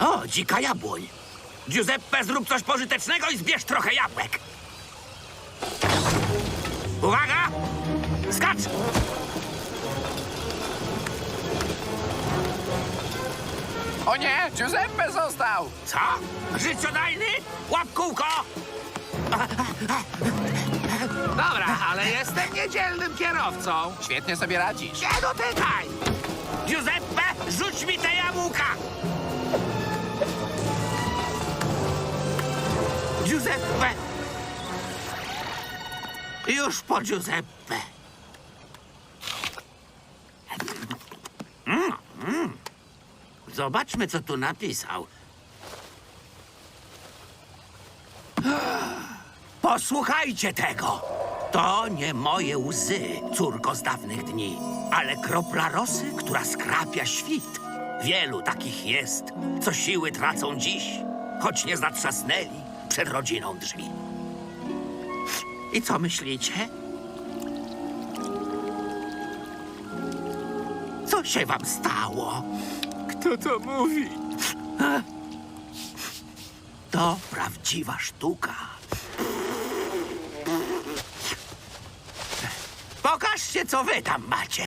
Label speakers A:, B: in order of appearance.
A: O, dzika jabłoń. Giuseppe, zrób coś pożytecznego i zbierz trochę jabłek. Uwaga! Skacz!
B: O nie, Giuseppe został!
A: Co? Życiodajny? Łap kółko!
C: Dobra, ale jestem niedzielnym kierowcą.
B: Świetnie sobie radzisz.
A: Nie dotykaj! Giuseppe, rzuć mi te jabłka! Giuseppe! Już po Giuseppe. Mm, mm. Zobaczmy, co tu napisał. Posłuchajcie tego! To nie moje łzy, córko z dawnych dni, ale kropla rosy, która skrapia świt. Wielu takich jest, co siły tracą dziś, choć nie zatrzasnęli przed rodziną drzwi. I co myślicie? Co się wam stało?
B: Kto to mówi?
A: To prawdziwa sztuka. Pokażcie, co wy tam macie.